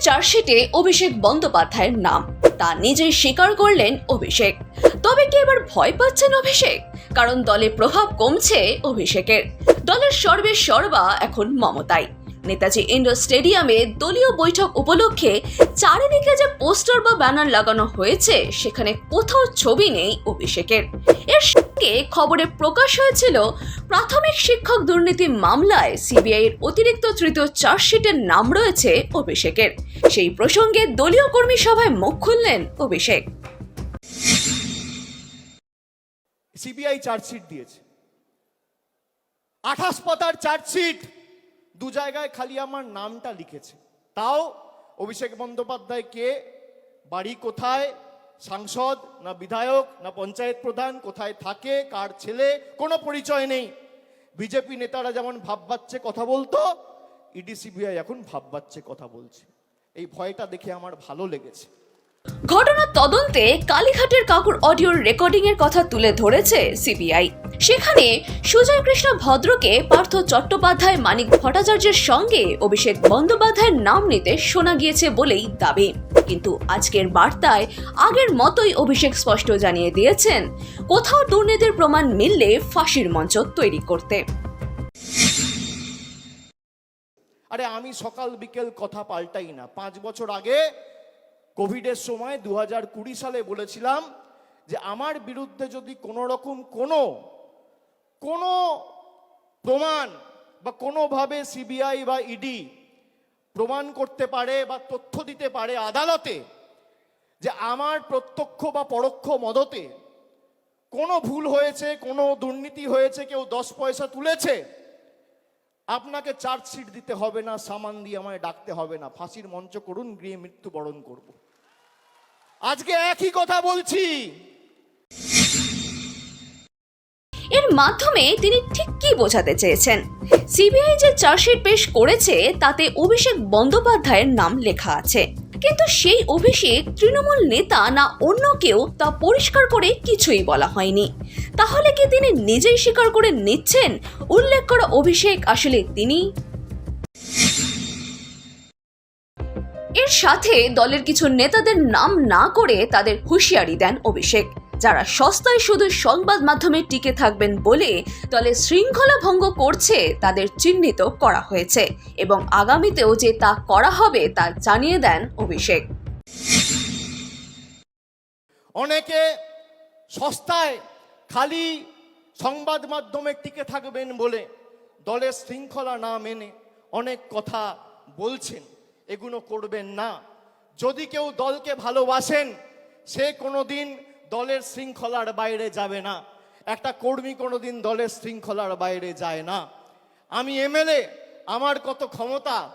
চার্জশিটে অভিষেক বন্দ্যোপাধ্যায়ের নাম। তা নিজেই স্বীকার করলেন অভিষেক। তবে কি এবার ভয় পাচ্ছেন অভিষেক? কারণ দলে প্রভাব কমছে অভিষেকের। দলের সর্বে সর্বা এখন মমতাই। নেতাজি ইন্ডোর স্টেডিয়ামে দলীয় বৈঠক উপলক্ষে চারিদিকে যে পোস্টার বা ব্যানার লাগানো হয়েছে, সেখানে কোথাও ছবি নেই অভিষেকের। এর সঙ্গে খবরে প্রকাশ হয়েছিল, প্রাথমিক শিক্ষক দুর্নীতি মামলায় সিবিআই এর অতিরিক্ত তৃতীয় চার্জশিটের নাম রয়েছে অভিষেকের। সেই প্রসঙ্গে দলীয় কর্মী সভায় মুখ খুললেন অভিষেক। সিবিআই চার্জশিট দিয়েছে। আঠাশ পাতার চার্জশিট। দু জায়গায় খালি আমার নামটা লিখেছে। তাও অভিষেক বন্দ্যোপাধ্যায় কে? বাড়ি কোথায়? সাংসদ? না বিধায়ক? না পঞ্চায়েত প্রধান? কোথায় থাকে? কার ছেলে? কোনো পরিচয় নেই। বিজেপি নেতারা যেমন ভাববাচ্ছে কথা বলতো, ইডি, সিবিআই এখন ভাববাচ্ছে কথা বলছে। এই ভয়টা দেখে আমার ভালো লেগেছে। ঘটনার তদন্তে কালীঘাটের কাকুর অডিওর রেকর্ডিং এর কথা তুলে ধরেছে সিবিআই। সেখানে সুজয় কৃষ্ণ ভদ্রকে পার্থ চট্টোপাধ্যায়, মানিক ভট্টাচার্যের সঙ্গে অভিষেক বন্দ্যোপাধ্যায়ের নাম নিতে শোনা গিয়েছে বলেই দাবি। কিন্তু আজকের বার্তায় আগের মতোই অভিষেক স্পষ্ট জানিয়ে দিয়েছেন, কোথাও দুর্নীতির প্রমাণ মিললে ফাঁসির মঞ্চ তৈরি করতে। আরে আমি সকাল বিকেল কথা পাল্টাই না। পাঁচ বছর আগে কোভিডের সময় দু হাজার কুড়ি সালে বলেছিলাম যে, আমার বিরুদ্ধে যদি কোনো রকম কোনো কোনো প্রমাণ বা কোনোভাবে সিবিআই বা ইডি প্রমাণ করতে পারে বা তথ্য দিতে পারে আদালতে যে আমার প্রত্যক্ষ বা পরোক্ষ মদতে কোনো ভুল হয়েছে, কোনো দুর্নীতি হয়েছে, কেউ দশ পয়সা তুলেছে, আপনাকে চার্জশিট দিতে হবে না, সামান দিয়ে আমায় ডাকতে হবে না। ফাঁসির মঞ্চ করুন, গৃহে মৃত্যুবরণ করব। আজকে একই কথা বলছি। এর মাধ্যমে তিনি ঠিক কি বোঝাতে চেয়েছেন? সিবিআই যে চার্জশিট পেশ করেছে, তাতে অভিষেক বন্দ্যোপাধ্যায়ের নাম লেখা আছে। কিন্তু সেই অভিষেক তৃণমূল নেতা না অন্য কেউ তা পরিষ্কার করে কিছুই বলা হয়নি। তাহলে কি তিনি নিজেই স্বীকার করে নিচ্ছেন? উল্লেখ করা অভিষেক, আসলে তিনি? এর সাথে দলের কিছু নেতাদের নাম না করে তাদের হুঁশিয়ারি দেন অভিষেক। যারা সস্তায় শুধু সংবাদ মাধ্যমে টিকে থাকবেন বলে দলের শৃঙ্খলা ভঙ্গ করছে, তাদের চিহ্নিত করা হয়েছে এবং আগামীতেও যে তা করা হবে তা জানিয়ে দেন অভিষেক। অনেকে সস্তায় খালি সংবাদ মাধ্যমে টিকে থাকবেন বলে দলের শৃঙ্খলা না মেনে অনেক কথা বলছেন, এগুলো করবেন না। যদি কেউ দলকে ভালোবাসেন, সে কোনোদিন দলের শৃঙ্খলার বাইরে যাবে না। একটা কর্মী কোনোদিন দলের শৃঙ্খলার বাইরে যায় না। আমি এমএলএ, আমার কত ক্ষমতা?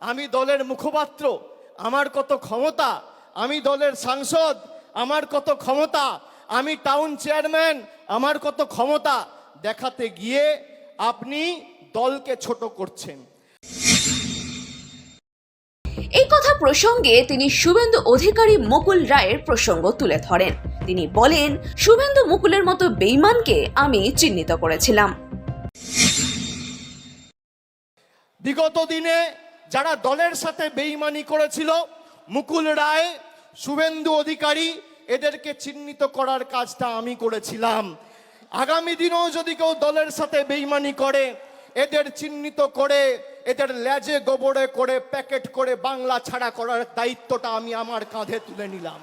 আমি দলের মুখপাত্র, আমার কত ক্ষমতা? আমি দলের সাংসদ, আমার কত ক্ষমতা? আমি টাউন চেয়ারম্যান, আমার কত ক্ষমতা? দেখাতে গিয়ে আপনি দলকে ছোট করছেন। কথা প্রসঙ্গে তিনি শুভেন্দু অধিকারী মুকুল রায়ের প্রসঙ্গ তুলে ধরেন। তিনি বলেন, শুভেন্দু মুকুলের মতো বেইমানকে আমি চিহ্নিত করেছিলাম। বিগত দিনে যারা দলের সাথে বেইমানি করেছিল, মুকুল রায়, শুভেন্দু অধিকারী, এদেরকে চিহ্নিত করার কাজটা আমি করেছিলাম। আগামী দিনেও যদি কেউ দলের সাথে বেইমানি করে, এদের চিহ্নিত করে এদের ল্যাজে গোবরে করে, প্যাকেট করে বাংলা ছাড়া করার দায়িত্বটা আমি আমার কাঁধে তুলে নিলাম।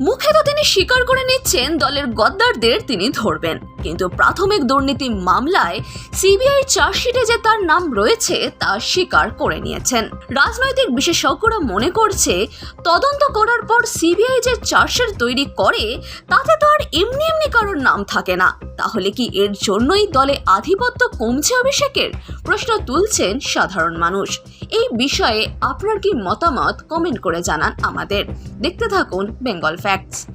মুখে তো তিনি স্বীকার করে নিচ্ছেন, দলের গদ্দারদের তিনি ধরবেন। কিন্তু প্রাথমিক দুর্নীতি মামলায় সিবিআই চার্জশিটে যে তার নাম রয়েছে, তা স্বীকার করে নিয়েছেন। রাজনৈতিক বিশেষজ্ঞরা মনে করছে, তদন্ত করার পর সিবিআই যে চার্জশিট তৈরি করে, তাতে তো আর এমনি এমনি কারোর নাম থাকে না। তাহলে কি এর জন্যই দলে আধিপত্য কমছে অভিষেকের? প্রশ্ন তুলছেন সাধারণ মানুষ। এই বিষয়ে আপনার কি মতামত? কমেন্ট করে জানান আমাদের। দেখতে থাকুন বেঙ্গল ফ্যাক্টস।